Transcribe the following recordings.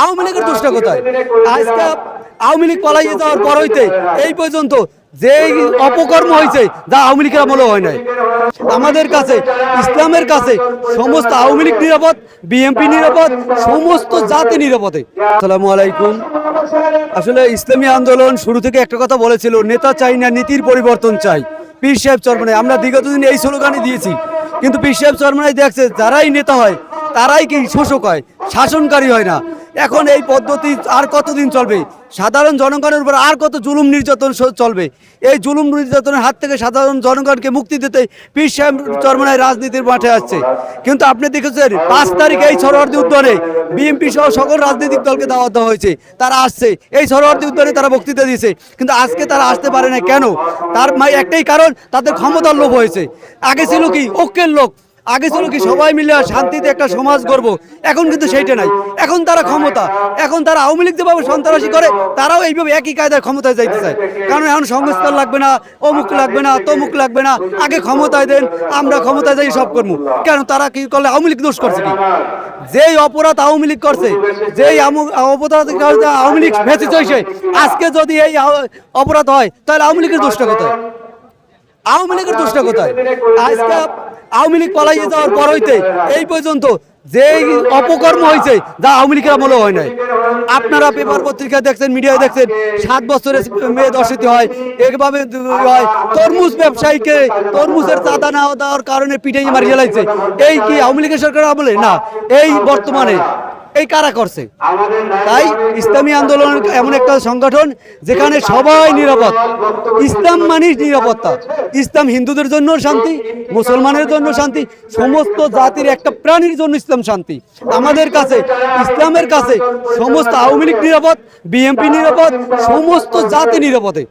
আওয়ামী লীগের দোষটা কোথায়? আজকে আওয়ামী লীগ পালাইয়ে যাওয়ার পর হইতে এই পর্যন্ত যে অপকর্ম হয়েছে যা আওয়ামী লীগের আমলে হয় নাই। আমাদের কাছে, ইসলামের কাছে সমস্ত আওয়ামী লীগ নিরাপদ, বিএনপি নিরাপদ, সমস্ত জাতি নিরাপদে। আসসালামু আলাইকুম। আসলে ইসলামী আন্দোলন শুরু থেকে একটা কথা বলেছিল, নেতা চাই না, নীতির পরিবর্তন চাই। পীর সাহেব চরমনে আমরা বিগত দিন এই স্লোগানই দিয়েছি। কিন্তু পীর সাহেব চরমনাই দেখছে, যারাই নেতা হয় তারাই কি শোষক হয়? শাসনকারী হয় না। এখন এই পদ্ধতি আর কতদিন চলবে? সাধারণ জনগণের উপর আর কত জুলুম নির্যাতন চলবে? এই জুলুম নির্যাতনের হাত থেকে সাধারণ জনগণকে মুক্তি দিতে পীর সাহেব চরমনায় রাজনীতির মাঠে আসছে। কিন্তু আপনি দেখেছেন, পাঁচ তারিখ এই সরোয়ার্দী উদ্যানে বিএনপি সহ সকল রাজনৈতিক দলকে দাওয়াত দেওয়া হয়েছে। তারা আসছে। এই সরোয়ার্দী উদ্যানে তারা বক্তৃতা দিয়েছে। কিন্তু আজকে তারা আসতে পারে না। কেন? তার একটাই কারণ, তাদের ক্ষমতার লোভ হয়েছে। আগে ছিল কি? ঐক্যের লোক আগে ছিল কি সবাই মিলে শান্তিতে একটা সমাজ গড়বো, এখন কিন্তু সেইটা নাই। এখন তারা ক্ষমতা, এখন তারা আওয়ামী লীগ যেভাবে সন্ত্রাসী করে, তারাও এইভাবে একই কায়দায় ক্ষমতায় যাইতে চায়। কারণ এখন সংস্কার লাগবে না, অমুক লাগবে না, তমুক লাগবে না, আগে ক্ষমতায় দেন, আমরা ক্ষমতায় যাই, সব করব কেন তারা কি করলে আওয়ামী লীগ দোষ করছে কি? যেই অপরাধ আওয়ামী লীগ করছে, যেই অপরাধ আওয়ামী লীগ বেঁচে চলছে, আজকে যদি এই অপরাধ হয়, তাহলে আওয়ামী লীগের দোষটা কোথায়? আওয়ামী লীগের দোষটা কোথায়? আজকে আওয়ামী লীগ পালাইয়ে যাওয়ার পর হইতে এই পর্যন্ত যে অপকর্ম হয়েছে যা আওয়ামী লীগের আমলে হয় নাই। আপনারা পেপার পত্রিকা দেখছেন মিডিয়ায় দেখছেন, সাত বছরের মেয়ে দর্শিত হয়, একভাবে হয়। তরমুজ ব্যবসায়ীকে তরমুজের চাঁদা না দেওয়ার কারণে পিটাই মারিয়ে লাগছে এই কি আওয়ামী লীগের সরকার আমলে? না, এই বর্তমানে এই কারা করছে? তাই ইসলামী আন্দোলন এমন একটা সংগঠন যেখানে সবাই নিরাপদ। ইসলাম মানে নিরাপত্তা। ইসলাম হিন্দুদের জন্য শান্তি মুসলমানের জন্য শান্তি সমস্ত জাতির একটা প্রাণীর জন্য ইসলাম শান্তি। আমাদের কাছে ইসলামের কাছে সমস্ত আওয়ামী লীগ নিরাপদ বিএনপি নিরাপদ সমস্ত জাতি নিরাপদে।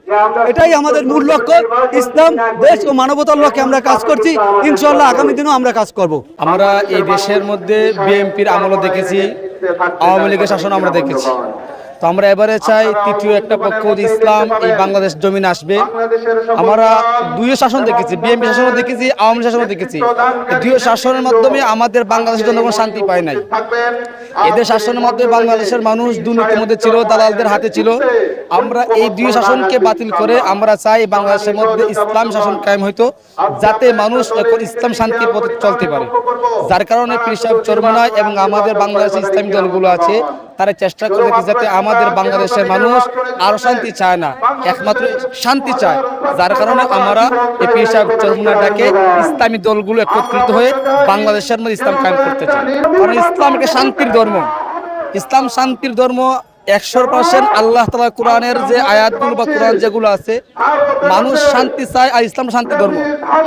এটাই আমাদের মূল লক্ষ্য। ইসলাম দেশ ও মানবতার লক্ষ্যে আমরা কাজ করছি। ইনশাল্লাহ আগামী দিনেও আমরা কাজ করব। আমরা এই দেশের মধ্যে বিএনপির আমলও দেখেছি। আওয়ামী লীগের শাসন আমরা দেখেছি। আমরা এবারে চাই তৃতীয় একটা পক্ষ যে ইসলাম এই বাংলাদেশ জমিনে আসবে। আমরা দুই শাসন দেখেছি বিএনপি শাসনও দেখেছি আওয়ামী শাসনও দেখেছি। দুই শাসনের মাধ্যমে আমাদের বাংলাদেশের জনগণ শান্তি পায় নাই। এদের শাসনের মাধ্যমে বাংলাদেশের মানুষ দুর্নীতির মধ্যে ছিল দালালদের হাতে ছিল। আমরা এই দুই শাসনকে বাতিল করে আমরা চাই বাংলাদেশের মধ্যে ইসলাম শাসন কায়েম হইতো যাতে মানুষ এখন ইসলাম শান্তির পথে চলতে পারে। যার কারণে পিসাব চরমনায় এবং আমাদের বাংলাদেশের ইসলামী দলগুলো আছে তারা চেষ্টা করে যাতে আমাদের বাংলাদেশের মানুষ আরও শান্তি চায় না। একমাত্র শান্তি চায়। যার কারণে আমরা এই পিসাব চরমনাটাকে ইসলামী দলগুলো একত্রিত হয়ে বাংলাদেশের মধ্যে ইসলাম কায়েম করতে চায় কারণ ইসলাম একটা শান্তির ধর্ম। ইসলাম শান্তির ধর্ম একশো পার্সেন্ট আল্লাহ তালা কোরআনের যে আয়াতগুলো বা কোরআন যেগুলো আছে, মানুষ শান্তি চায় আর ইসলাম শান্তি ধর্ম।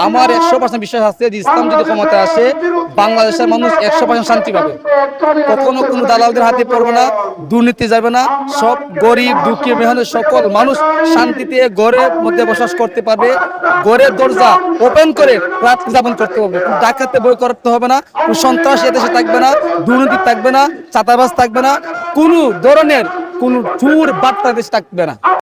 আমার একশো পার্সেন্ট বিশ্বাস আছে যে ইসলাম যদি ক্ষমতায় আসে, বাংলাদেশের মানুষ একশো পার্সেন্ট শান্তি পাবে। কখনো কোনো দালালদের হাতে পড়বে না, দুর্নীতি যাবে না, সব গরিব, দুঃখী, মেহনত সকল মানুষ শান্তিতে ঘরের মধ্যে বসবাস করতে পারবে, ঘরের দরজা ওপেন করে রাত যাপন করতে হবে ডাকাতে বই করতে হবে না সন্ত্রাস এদেশে থাকবে না, দুর্নীতি থাকবে না চাতাবাস থাকবে না। কোনো ধরনের কোনো চুর বার্তা দেশ থাকবে না।